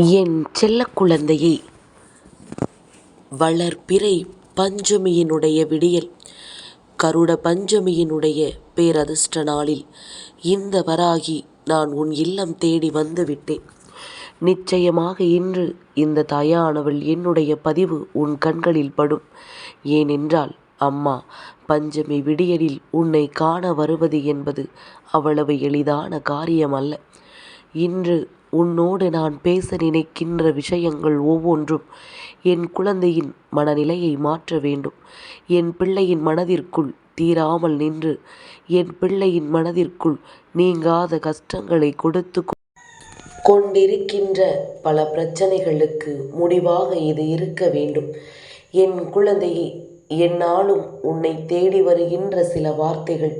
என் செல்ல குழந்தையே. வளர்பிறை பஞ்சமியினுடைய விடியல். கருட பஞ்சமியினுடைய பேரதிர்ஷ்ட நாளில் இந்த வராகி நான் உன் இல்லம் தேடி வந்து விட்டேன். நிச்சயமாக இன்று இந்த தாயானவள் என்னுடைய பதிவு உன் கண்களில் படும். ஏனென்றால் அம்மா பஞ்சமி விடியலில் உன்னை காண வருவது என்பது அவ்வளவு எளிதான காரியம் அல்ல இன்று உன்னோடு நான் பேச நினைக்கின்ற விஷயங்கள் ஒவ்வொன்றும் என் குழந்தையின் மனநிலையை மாற்ற வேண்டும். என் பிள்ளையின் மனதிற்குள் தீராமல் நின்று என் பிள்ளையின் மனதிற்குள் நீங்காத கஷ்டங்களை கொடுத்து கொண்டிருக்கின்ற பல பிரச்சனைகளுக்கு முடிவாக இது இருக்க வேண்டும். என் குழந்தையை என்னாலும் உன்னை தேடி வருகின்ற சில வார்த்தைகள்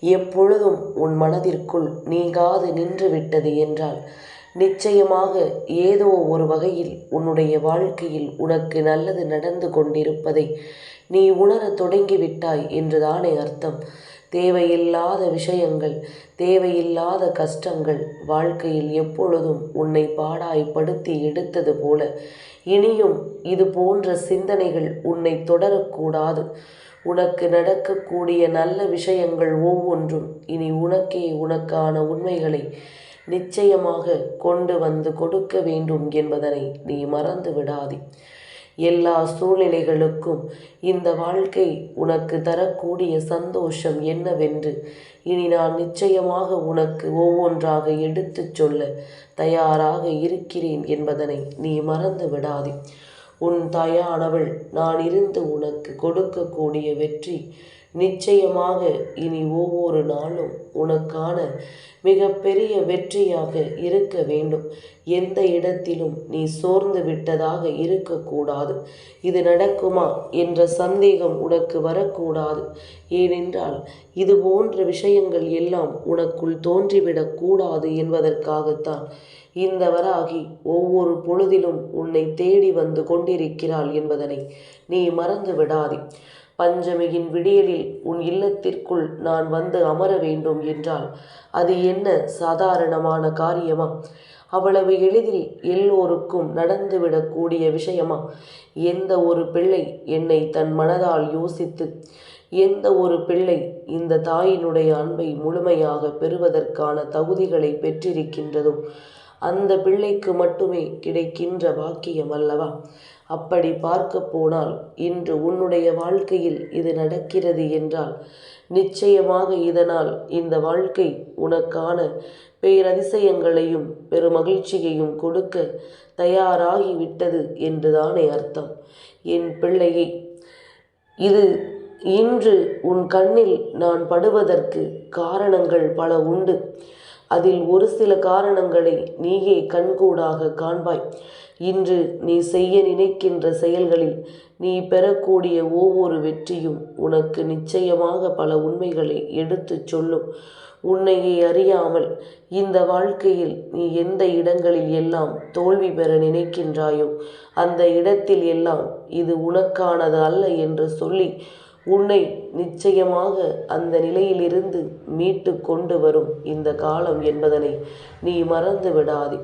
எப்பொழுதும் உன் மனதிற்குள் நீங்காது நின்று விட்டது என்றால் நிச்சயமாக ஏதோ ஒரு வகையில் உன்னுடைய வாழ்க்கையில் உனக்கு நல்லது நடந்து கொண்டிருப்பதை நீ உணரத் தொடங்கிவிட்டாய் என்றுதானே அர்த்தம். தேவையில்லாத விஷயங்கள் தேவையில்லாத கஷ்டங்கள் வாழ்க்கையில் எப்பொழுதும் உன்னை பாடாய்ப்படுத்தி எடுத்தது போல. இனியும் இது போன்ற சிந்தனைகள் உன்னை தொடரக்கூடாது. உனக்கு நடக்கக்கூடிய நல்ல விஷயங்கள் ஒவ்வொன்றும் இனி உனக்கே உனக்கான உண்மைகளை நிச்சயமாக கொண்டு வந்து கொடுக்க வேண்டும் என்பதனை நீ மறந்து விடாதே. எல்லா சூழ்நிலைகளுக்கும் இந்த வாழ்க்கை உனக்கு தரக்கூடிய சந்தோஷம் என்னவென்று இனி நான் நிச்சயமாக உனக்கு ஒவ்வொன்றாக எடுத்துச் சொல்ல தயாராக இருக்கிறேன் என்பதனை நீ மறந்து விடாதே. உன் தாயானவள் நான் இருந்து உனக்கு கொடுக்கக்கூடிய வெற்றி நிச்சயமாக இனி ஒவ்வொரு நாளும் உனக்கான மிகப்பெரிய வெற்றியாக இருக்க வேண்டும். எந்த இடத்திலும் நீ சோர்ந்து விட்டதாக இருக்கக்கூடாது. இது நடக்குமா என்ற சந்தேகம் உனக்கு வரக்கூடாது. ஏனென்றால் இது போன்ற விஷயங்கள் எல்லாம் உனக்குள் தோன்றிவிடக்கூடாது என்பதற்காகத்தான் இந்த வராகி ஒவ்வொரு பொழுதிலும் உன்னை தேடி வந்து கொண்டிருக்கிறாள் என்பதனை நீ மறந்து விடாதே பஞ்சமியின் விடியலில் உன் இல்லத்திற்குள் நான் வந்து அமர வேண்டும் என்றால் அது என்ன சாதாரணமான காரியமா? அவ்வளவு எளிதில் எல்லோருக்கும் நடந்துவிடக்கூடிய விஷயமா? எந்த ஒரு பிள்ளை என்னை தன் மனதால் யோசித்து எந்த ஒரு பிள்ளை இந்த தாயினுடைய அன்பை முழுமையாக பெறுவதற்கான தகுதிகளை பெற்றிருக்கின்றதோ அந்த பிள்ளைக்கு மட்டுமே கிடைக்கின்ற பாக்கியம் அல்லவா? அப்படி பார்க்க போனால் இன்று உன்னுடைய வாழ்க்கையில் இது நடக்கிறது என்றால் நிச்சயமாக இதனால் இந்த வாழ்க்கை உனக்கான பேரதிசயங்களையும் பெருமகிழ்ச்சியையும் கொடுக்க தயாராகிவிட்டது என்றுதானே அர்த்தம். என் பிள்ளையே இது இன்று உன் கண்ணில் நான் படுவதற்கு காரணங்கள் பல உண்டு. அதில் ஒரு சில காரணங்களை நீயே கண்கூடாக காண்பாய். இன்று நீ செய்ய நினைக்கின்ற செயல்களில் நீ பெறக்கூடிய ஒவ்வொரு வெற்றியும் உனக்கு நிச்சயமாக பல உண்மைகளை எடுத்துச் சொல்லும். உன்னையே அறியாமல் இந்த வாழ்க்கையில் நீ எந்த இடங்களில் எல்லாம் தோல்வி பெற நினைக்கின்றாயோ அந்த இடத்தில் எல்லாம் இது உனக்கானது அல்ல என்று சொல்லி உன்னை நிச்சயமாக அந்த நிலையிலிருந்து மீட்டு கொண்டு வரும் இந்த காலம் என்பதனை நீ மறந்து விடாதே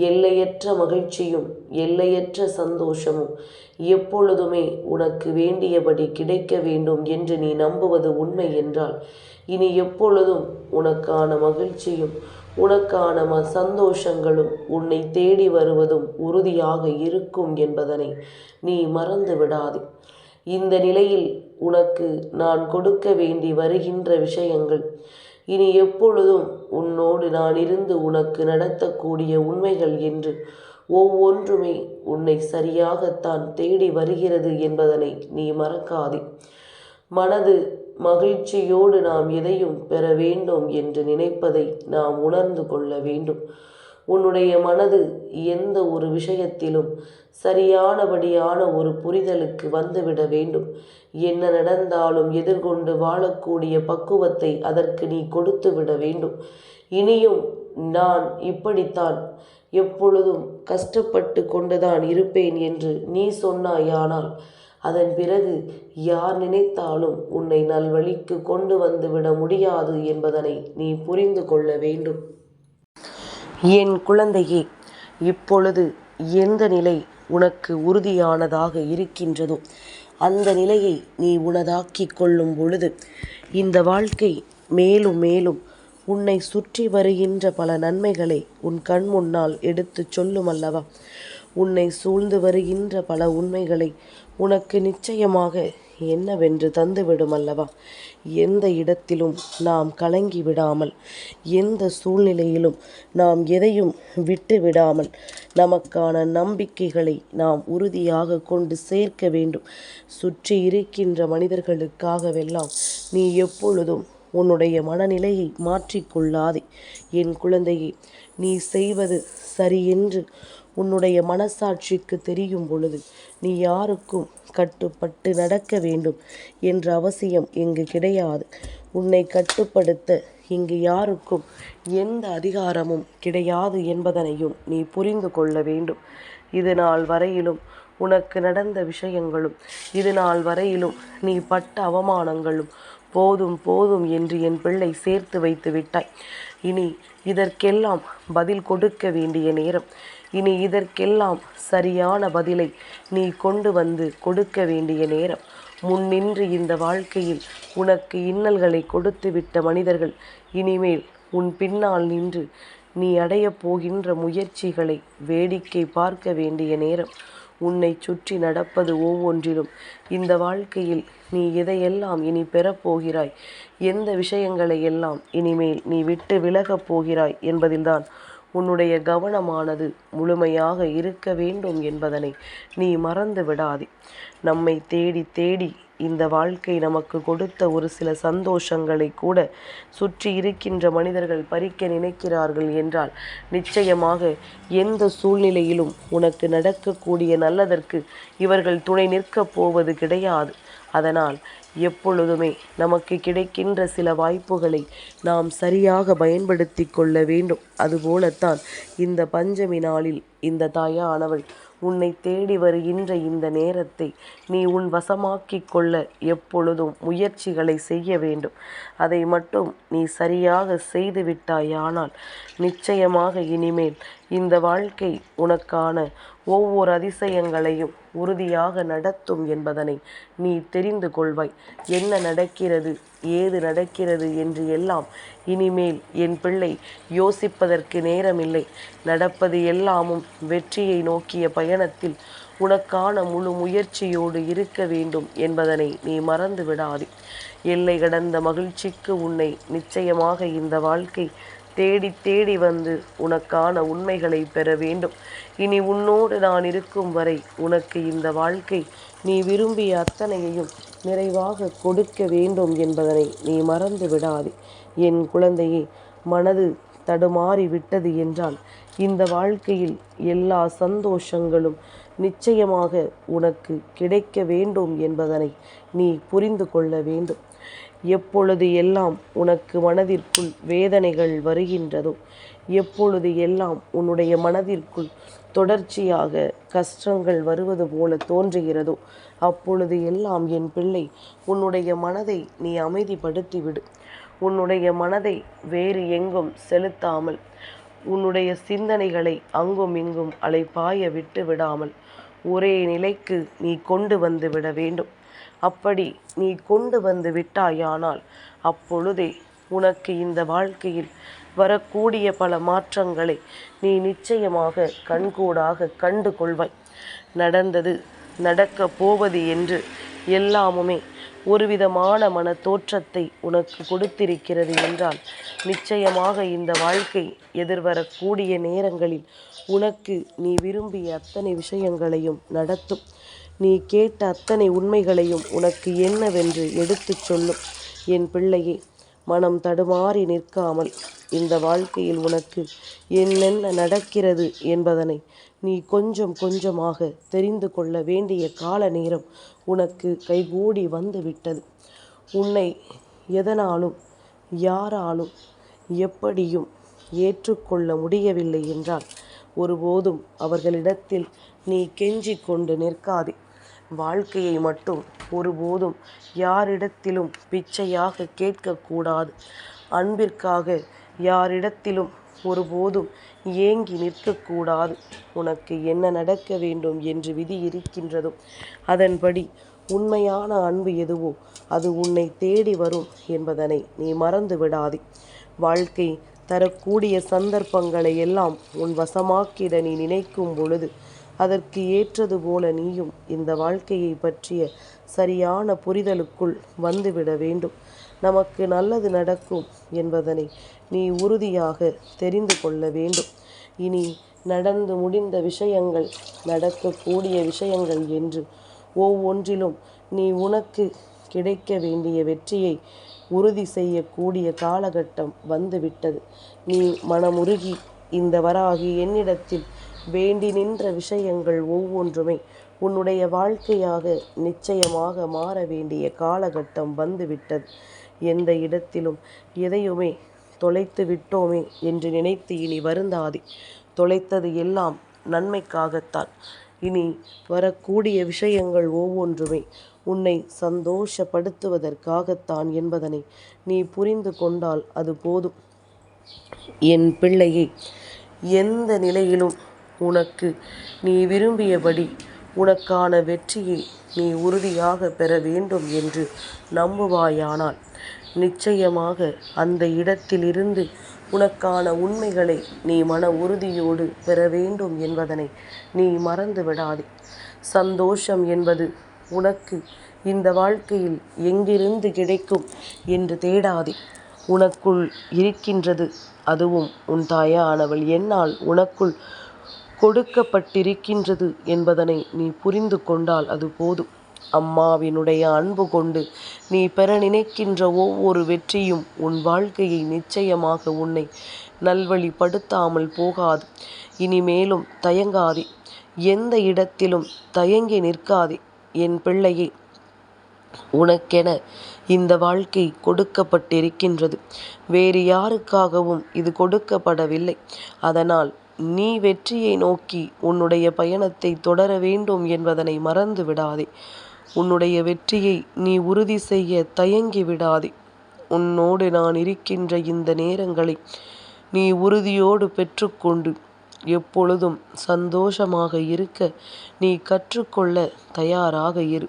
எல்லையற்ற மகிழ்ச்சியும் எல்லையற்ற சந்தோஷமும் எப்பொழுதுமே உனக்கு வேண்டியபடி கிடைக்க வேண்டும் என்று நீ நம்புவது உண்மை என்றால் இனி எப்பொழுதும் உனக்கான மகிழ்ச்சியும் உனக்கான ம சந்தோஷங்களும் உன்னை தேடி வருவதும் உறுதியாக இருக்கும் என்பதனை நீ மறந்து விடாதே. இந்த நிலையில் உனக்கு நான் கொடுக்க வேண்டி வருகின்ற விஷயங்கள் இனி எப்பொழுதும் உன்னோடு நான் இருந்து உனக்கு நடத்தக்கூடிய உண்மைகள் என்று ஒவ்வொன்றுமே உன்னை சரியாகத்தான் தேடி வருகிறது என்பதனை நீ மறக்காதே. மனது மகிழ்ச்சியோடு நாம் எதையும் பெற வேண்டும் என்று நினைப்பதை நாம் உணர்ந்து கொள்ள வேண்டும். உன்னுடைய மனது எந்த ஒரு விஷயத்திலும் சரியானபடியான ஒரு புரிதலுக்கு வந்துவிட வேண்டும். என்ன நடந்தாலும் எதிர்கொண்டு வாழக்கூடிய பக்குவத்தை அதற்கு நீ கொடுத்து விட வேண்டும். இனியும் நான் இப்படித்தான் எப்பொழுதும் கஷ்டப்பட்டு கொண்டுதான் இருப்பேன் என்று நீ சொன்னாயானால் அதன் பிறகு யார் நினைத்தாலும் உன்னை நல்வழிக்கு கொண்டு வந்து விட முடியாது என்பதனை நீ புரிந்து கொள்ள வேண்டும். என் குழந்தையே இப்பொழுது எந்த நிலை உனக்கு உறுதியானதாக இருக்கின்றதோ அந்த நிலையை நீ உனதாக்கி கொள்ளும் பொழுது இந்த வாழ்க்கை மேலும் மேலும் உன்னை சுற்றி வருகின்ற பல நன்மைகளை உன் கண் முன்னால் எடுத்துச் சொல்லும் அல்லவா? உன்னை சூழ்ந்து வருகின்ற பல உண்மைகளை உனக்கு நிச்சயமாக என்னவென்று தந்துவிடும் அல்லவா எந்த இடத்திலும் நாம் கலங்கி விடாமல் எந்த சூழ்நிலையிலும் நாம் எதையும் விட்டு விடாமல் நமக்கான நம்பிக்கைகளை நாம் உறுதியாக கொண்டு சேர்க்க வேண்டும். சுற்றி இருக்கின்ற மனிதர்களுக்காகவெல்லாம் நீ எப்பொழுதும் உன்னுடைய மனநிலையை மாற்றிக்கொள்ளாதே. என் குழந்தையே நீ செய்வது சரியென்று உன்னுடைய மனசாட்சிக்கு தெரியும் பொழுது நீ யாருக்கும் கட்டுப்பட்டு நடக்க வேண்டும் என்ற அவசியம் இங்கு கிடையாது. உன்னை கட்டுப்படுத்த இங்கு யாருக்கும் எந்த அதிகாரமும் கிடையாது என்பதனையும் நீ புரிந்து கொள்ள வேண்டும். இது நாள் வரையிலும் உனக்கு நடந்த விஷயங்களும் இது நாள் வரையிலும் நீ பட்ட அவமானங்களும் போதும் போதும் என்று என் பிள்ளை சேர்த்து வைத்து விட்டாய். இனி இதற்கெல்லாம் பதில் கொடுக்க வேண்டிய நேரம். இனி இதற்கெல்லாம் சரியான பதிலை நீ கொண்டு வந்து கொடுக்க வேண்டிய நேரம். முன்னின்று இந்த வாழ்க்கையில் உனக்கு இன்னல்களை கொடுத்து விட்ட மனிதர்கள் இனிமேல் உன் பின்னால் நின்று நீ அடையப் போகின்ற முயற்சிகளை வேடிக்கை பார்க்க வேண்டிய நேரம். உன்னை சுற்றி நடப்பது ஒவ்வொன்றிலும். இந்த வாழ்க்கையில் நீ எதையெல்லாம் இனி பெறப்போகிறாய்? எந்த விஷயங்களை எல்லாம் இனிமேல் நீ விட்டு விலகப் போகிறாய் என்பதில்தான் உன்னுடைய கவனமானது முழுமையாக இருக்க வேண்டும் என்பதனை நீ மறந்து விடாதே நம்மை தேடி தேடி இந்த வாழ்க்கை நமக்கு கொடுத்த ஒரு சில சந்தோஷங்களை கூட சுற்றி இருக்கின்ற மனிதர்கள் பறிக்க நினைக்கிறார்கள் என்றால் நிச்சயமாக எந்த சூழ்நிலையிலும் உனக்கு நடக்கக்கூடிய நல்லதற்கு இவர்கள் துணை நிற்கப் போவது கிடையாது. அதனால் எப்பொழுதுமே நமக்கு கிடைக்கின்ற சில வாய்ப்புகளை நாம் சரியாக பயன்படுத்தி கொள்ள வேண்டும். அதுபோலத்தான் இந்த பஞ்சமி நாளில் இந்த தாயானவள் உன்னை தேடி வருகின்ற இந்த நேரத்தை நீ உன் வசமாக்கி கொள்ள எப்பொழுதும் முயற்சிகளை செய்ய வேண்டும். அதை மட்டும் நீ சரியாக செய்துவிட்டாயானால் நிச்சயமாக இனிமேல் இந்த வாழ்க்கை உனக்கான ஒவ்வொரு அதிசயங்களையும் உறுதியாக நடத்தும் என்பதனை நீ தெரிந்து கொள்வாய். என்ன நடக்கிறது ஏது நடக்கிறது என்று எல்லாம் இனிமேல் என் பிள்ளை யோசிப்பதற்கு நேரமில்லை. நடப்பது எல்லாமும் வெற்றியை நோக்கிய பயணத்தில் உனக்கான முழு முயற்சியோடு இருக்க வேண்டும் என்பதனை நீ மறந்து விடாதே எல்லை கடந்த மகிழ்ச்சிக்கு உன்னை நிச்சயமாக இந்த வாழ்க்கை தேடி தேடி வந்து உனக்கான உண்மைகளை பெற வேண்டும். இனி உன்னோடு நான் இருக்கும் வரை உனக்கு இந்த வாழ்க்கை நீ விரும்பிய அத்தனையையும் நிறைவாக கொடுக்க வேண்டும் என்பதனை நீ மறந்து விடாதே. என் குழந்தையே மனது தடுமாறி விட்டது என்றால் இந்த வாழ்க்கையில் எல்லா சந்தோஷங்களும் நிச்சயமாக உனக்கு கிடைக்க வேண்டும் என்பதனை நீ புரிந்து கொள்ள வேண்டும். எப்பொழுது எல்லாம் உனக்கு மனதிற்குள் வேதனைகள் வருகின்றதோ எப்பொழுது எல்லாம் உன்னுடைய மனதிற்குள் தொடர்ச்சியாக கஷ்டங்கள் வருவது போல தோன்றுகிறதோ அப்பொழுது எல்லாம் என் பிள்ளை உன்னுடைய மனதை நீ அமைதிப்படுத்திவிடு. உன்னுடைய மனதை வேறு எங்கும் செலுத்தாமல் உன்னுடைய சிந்தனைகளை அங்கும் இங்கும் அலைப்பாய விட்டு விடாமல் ஒரே நிலைக்கு நீ கொண்டு வந்து விட வேண்டும். அப்படி நீ கொண்டு வந்து விட்டாயானால் அப்பொழுதே உனக்கு இந்த வாழ்க்கையில் வரக்கூடிய பல மாற்றங்களை நீ நிச்சயமாக கண்கூடாக கண்டு கொள்வாய். நடந்தது நடக்கப் போவது என்று எல்லாமுமே ஒருவிதமான மன தோற்றத்தை உனக்கு கொடுத்திருக்கிறது என்றால் நிச்சயமாக இந்த வாழ்க்கை எதிர்வரக்கூடிய நேரங்களில் உனக்கு நீ விரும்பிய அத்தனை விஷயங்களையும் நடத்தும். நீ கேட்ட அத்தனை உண்மைகளையும் உனக்கு என்னவென்று எடுத்துச் சொல்லும். என் பிள்ளையே மனம் தடுமாறி நிற்காமல் இந்த வாழ்க்கையில் உனக்கு என்னென்ன நடக்கிறது என்பதனை நீ கொஞ்சம் கொஞ்சமாக தெரிந்து கொள்ள வேண்டிய கால நேரம் உனக்கு கைகூடி வந்துவிட்டது. உன்னை எதனாலும் யாராலும் எப்படியும் ஏற்றுக்கொள்ள முடியவில்லை என்றால் ஒருபோதும் அவர்களிடத்தில் நீ கெஞ்சிக் கொண்டு நிற்காதே. வாழ்க்கையை மட்டும் ஒருபோதும் யாரிடத்திலும் பிச்சையாக கேட்கக்கூடாது. அன்பிற்காக யாரிடத்திலும் ஒருபோதும் ஏங்கி நிற்கக்கூடாது. உனக்கு என்ன நடக்க வேண்டும் என்று விதி இருக்கின்றதோ அதன்படி உண்மையான அன்பு எதுவோ அது உன்னை தேடி வரும் என்பதனை நீ மறந்து விடாதே. வாழ்க்கை தரக்கூடிய சந்தர்ப்பங்களை எல்லாம் உன் வசமாக்கிட நீ நினைக்கும் பொழுது அதற்கு ஏற்றது போல நீயும் இந்த வாழ்க்கையை பற்றிய சரியான புரிதலுக்குள் வந்துவிட வேண்டும். நமக்கு நல்லது நடக்கும் என்பதனை நீ உறுதியாக தெரிந்து கொள்ள வேண்டும். இனி நடந்து முடிந்த விஷயங்கள் நடக்கக்கூடிய விஷயங்கள் என்று ஒவ்வொன்றிலும் நீ உனக்கு கிடைக்க வேண்டிய வெற்றியை உறுதி செய்யக்கூடிய காலகட்டம் வந்துவிட்டது. நீ மனமுருகி இந்த வராகி என்னிடத்தில் வேண்டி நின்ற விஷயங்கள் ஒவ்வொன்றுமே உன்னுடைய வாழ்க்கையாக நிச்சயமாக மாற வேண்டிய காலகட்டம் வந்துவிட்டது. எந்த இடத்திலும் எதையுமே தொலைத்து விட்டோமே என்று நினைத்து இனி வருந்தாதே. தொலைத்தது எல்லாம் நன்மைக்காகத்தான். இனி வரக்கூடிய விஷயங்கள் ஒவ்வொன்றுமே உன்னை சந்தோஷப்படுத்துவதற்காகத்தான் என்பதனை நீ புரிந்து கொண்டால் அது போதும். என் பிள்ளையை எந்த நிலையிலும் உனக்கு நீ விரும்பியபடி உனக்கான வெற்றியை நீ உறுதியாக பெற வேண்டும் என்று நம்புவாயானால் நிச்சயமாக அந்த இடத்திலிருந்து உனக்கான உண்மைகளை நீ மன உறுதியோடு பெற வேண்டும் என்பதனை நீ மறந்து விடாதே சந்தோஷம் என்பது உனக்கு இந்த வாழ்க்கையில் எங்கிருந்து கிடைக்கும் என்று தேடாதே. உனக்குள் இருக்கின்றது அதுவும் உன் தாயானவள். என்னால் உனக்குள் கொடுக்கப்பட்டிருக்கின்றது என்பதனை நீ புரிந்து கொண்டால் அது போதும். அம்மாவினுடைய அன்பு கொண்டு நீ பெற நினைக்கின்ற ஒவ்வொரு வெற்றியும் உன் வாழ்க்கையை நிச்சயமாக உன்னை நல்வழிப்படுத்தாமல் போகாது. இனிமேலும் தயங்காதே. எந்த இடத்திலும் தயங்கி நிற்காதே. என் பிள்ளையே உனக்கென இந்த வாழ்க்கை கொடுக்கப்பட்டிருக்கின்றது. வேறு யாருக்காகவும் இது கொடுக்கப்படவில்லை. அதனால் நீ வெற்றியை நோக்கி உன்னுடைய பயணத்தை தொடர வேண்டும் என்பதனை மறந்து விடாதே. உன்னுடைய வெற்றியை நீ உறுதி செய்ய தயங்கி விடாதே. உன்னோடு நான் இருக்கின்ற இந்த நேரங்களை நீ உறுதியோடு பெற்றுக்கொண்டு எப்பொழுதும் சந்தோஷமாக இருக்க நீ கற்றுக்கொள்ள தயாராக இரு.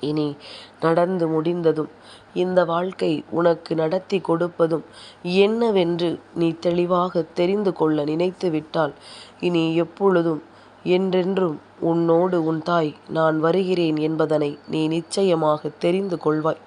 இனி நடந்து முடிந்ததும் இந்த வாழ்க்கை உனக்கு நடத்தி கொடுப்பதும் என்னவென்று நீ தெளிவாக தெரிந்து கொள்ள நினைத்து விட்டால் இனி எப்பொழுதும் என்றென்றும் உன்னோடு உன் தாய் நான் வருகிறேன் என்பதனை நீ நிச்சயமாக தெரிந்து கொள்வாய்.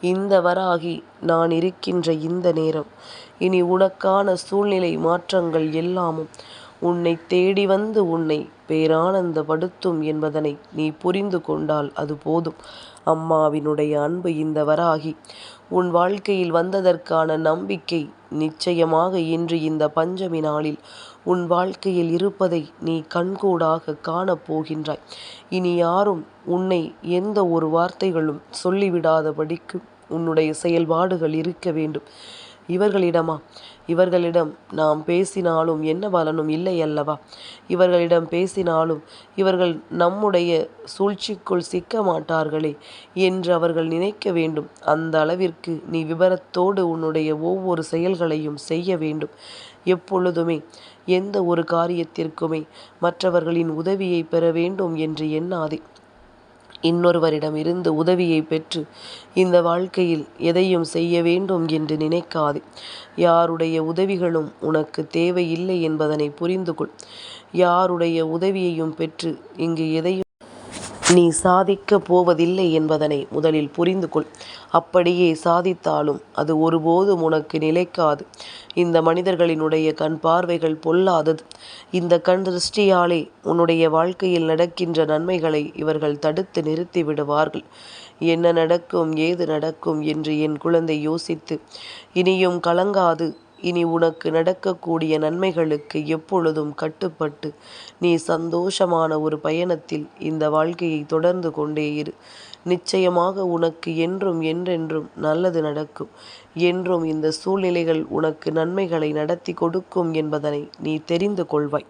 இந்த வராகி நான் இருக்கின்ற இந்த நேரம் இனி உனக்கான சூழ்நிலை மாற்றங்கள் எல்லாமும் உன்னை தேடி வந்து உன்னை பேரானந்தப்படுத்தும் என்பதனை நீ புரிந்து கொண்டால் அது போதும். அம்மாவினுடைய அன்பு இந்த வராகி. உன் வாழ்க்கையில் வந்ததற்கான நம்பிக்கை நிச்சயமாக இன்று இந்த பஞ்சமி நாளில் உன் வாழ்க்கையில் இருப்பதை நீ கண்கூடாக காணப்போகின்றாய் இனி யாரும் உன்னை எந்த ஒரு வார்த்தைகளும் சொல்லிவிடாதபடிக்கு உன்னுடைய செயல்பாடுகள் இருக்க வேண்டும். இவர்களிடமா? இவர்களிடம் நாம் பேசினாலும் என்ன பலனும் இல்லை அல்லவா? இவர்களிடம் பேசினாலும் இவர்கள் நம்முடைய சூழ்ச்சிக்குள் சிக்க மாட்டார்களே என்று அவர்கள் நினைக்க வேண்டும். அந்த அளவிற்கு நீ விபரத்தோடு உன்னுடைய ஒவ்வொரு செயல்களையும் செய்ய வேண்டும். எப்பொழுதுமே எந்த ஒரு காரியத்திற்குமே மற்றவர்களின் உதவியை பெற வேண்டும் என்று எண்ணாதே. இன்னொருவரிடம் இருந்து உதவியை பெற்று இந்த வாழ்க்கையில் எதையும் செய்ய வேண்டும் என்று நினைக்காதே. யாருடைய உதவிகளும் உனக்கு தேவையில்லை என்பதனை புரிந்து கொள் யாருடைய உதவியையும் பெற்று இங்கு எதையும் நீ சாதிக்கப் போவதில்லை என்பதனை முதலில் புரிந்து கொள் அப்படியே சாதித்தாலும் அது ஒருபோதும் உனக்கு நிலைக்காது. இந்த மனிதர்களினுடைய கண் பார்வைகள் பொல்லாதது. இந்த கண் திருஷ்டியாலே உன்னுடைய வாழ்க்கையில் நடக்கின்ற நன்மைகளை இவர்கள் தடுத்து நிறுத்தி விடுவார்கள். என்ன நடக்கும் ஏது நடக்கும் என்று என் குழந்தை யோசித்து இனியும் கலங்காது. இனி உனக்கு நடக்கக்கூடிய நன்மைகளுக்கு எப்பொழுதும் கட்டுப்பட்டு நீ சந்தோஷமான ஒரு பயணத்தில் இந்த வாழ்க்கையை தொடர்ந்து கொண்டே இரு. நிச்சயமாக உனக்கு என்றும் என்றென்றும் நல்லது நடக்கும். என்றும் இந்த சூழ்நிலைகள் உனக்கு நன்மைகளை நடத்தி கொடுக்கும் என்பதனை நீ தெரிந்து கொள்வாய்.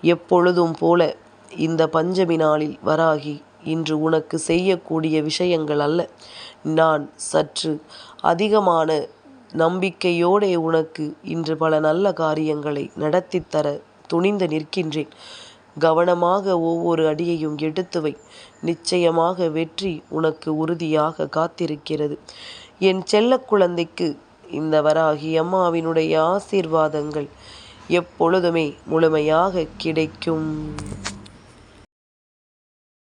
எப்பொழுதும் போல இந்த பஞ்சமி நாளில் வராகி இன்று உனக்கு செய்யக்கூடிய விஷயங்கள் அல்ல. நான் சற்று அதிகமான நம்பிக்கையோடே உனக்கு இன்று பல நல்ல காரியங்களை நடத்தித் தர துணிந்து நிற்கின்றேன். கவனமாக ஒவ்வொரு அடியையும் எடுத்து வை. நிச்சயமாக வெற்றி உனக்கு உறுதியாக காத்திருக்கிறது. என் செல்ல குழந்தைக்கு இந்த வராகி அம்மாவினுடைய ஆசீர்வாதங்கள் எப்பொழுதுமே முழுமையாக கிடைக்கும்.